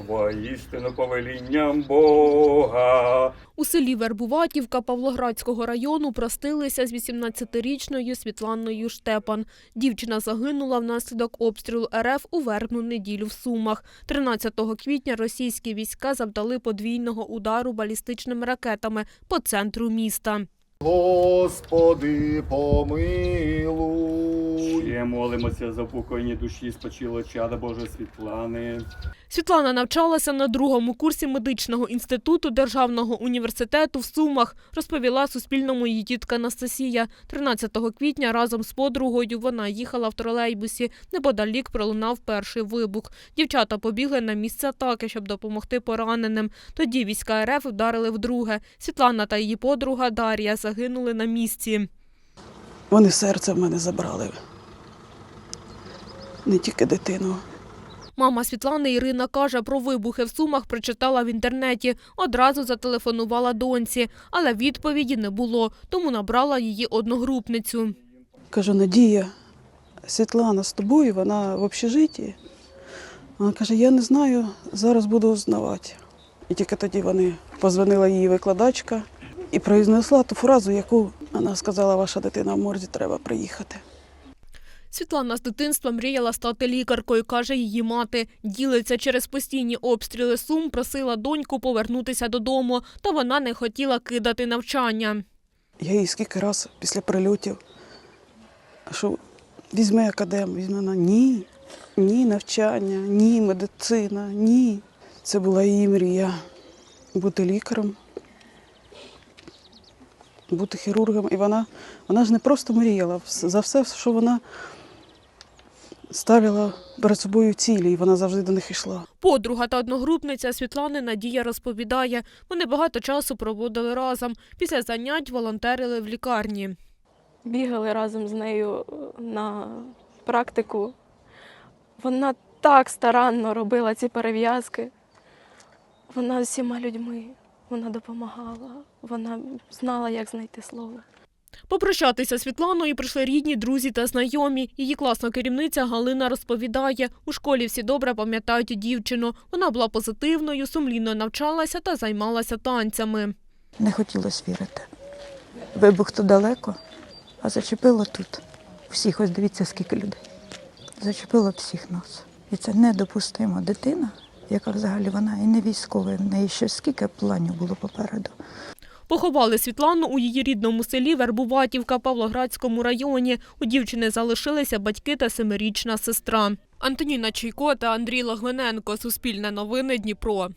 воістину повелінням Бога. У селі Вербуватівка Павлоградського району простилися з 18-річною Світланою Штепан. Дівчина загинула внаслідок обстрілу РФ у вербну неділю в Сумах. 13 квітня російські війська завдали подвійного удару балістичними ракетами по центру міста. Господи, помилуй. Ще молимося за упокоєння душі спочило чада Божої Світлани. Світлана навчалася на другому курсі медичного інституту Державного університету в Сумах, розповіла Суспільному її тітка Анастасія. 13 квітня разом з подругою вона їхала в тролейбусі. Неподалік пролунав перший вибух. Дівчата побігли на місце атаки, щоб допомогти пораненим. Тоді війська РФ вдарили вдруге. Світлана та її подруга Дар'я загинули на місці. Вони серце в мене забрали. Не тільки дитину. Мама Світлани Ірина каже, про вибухи в Сумах прочитала в інтернеті. Одразу зателефонувала доньці, але відповіді не було, тому набрала її одногрупницю. Кажу, Надія, Світлана з тобою, вона в общежитті. Вона каже, я не знаю, зараз буду узнавати. І тільки тоді вони позвонила її викладачка і произнесла ту фразу, яку вона сказала, ваша дитина в морзі, треба приїхати. Світлана з дитинства мріяла стати лікаркою, каже її мати. Ділиться через постійні обстріли Сум, просила доньку повернутися додому, та вона не хотіла кидати навчання. Я їй скільки раз після прильотів, що візьми академ, візьми вона. Ні, ні, навчання, ні, медицина, ні. Це була її мрія бути лікарем, бути хірургом. І вона, вона ж не просто мріяла за все, що вона ставила перед собою цілі, і вона завжди до них йшла. Подруга та одногрупниця Світлани Надія розповідає, вони багато часу проводили разом. Після занять волонтерили в лікарні. бігали разом з нею е, на практику. Вона так старанно робила ці перев'язки. Вона з всіма людьми, вона допомагала, вона знала, як знайти слово. Попрощатися Світланою прийшли рідні, друзі та знайомі. Її класна керівниця Галина розповідає, у школі всі добре пам'ятають дівчину. Вона була позитивною, сумлінно навчалася та займалася танцями. Не хотілося вірити. Вибух то далеко, а зачепило тут. Всіх, ось дивіться, скільки людей. Зачепило всіх нас. І це недопустимо. Дитина, яка взагалі вона і не військова, в неї ще скільки планів було попереду. Поховали Світлану у її рідному селі Вербуватівка Павлоградському районі. У дівчини залишилися батьки та семирічна сестра. Антоніна Чайко та Андрій Лагвиненко. Суспільне новини Дніпро.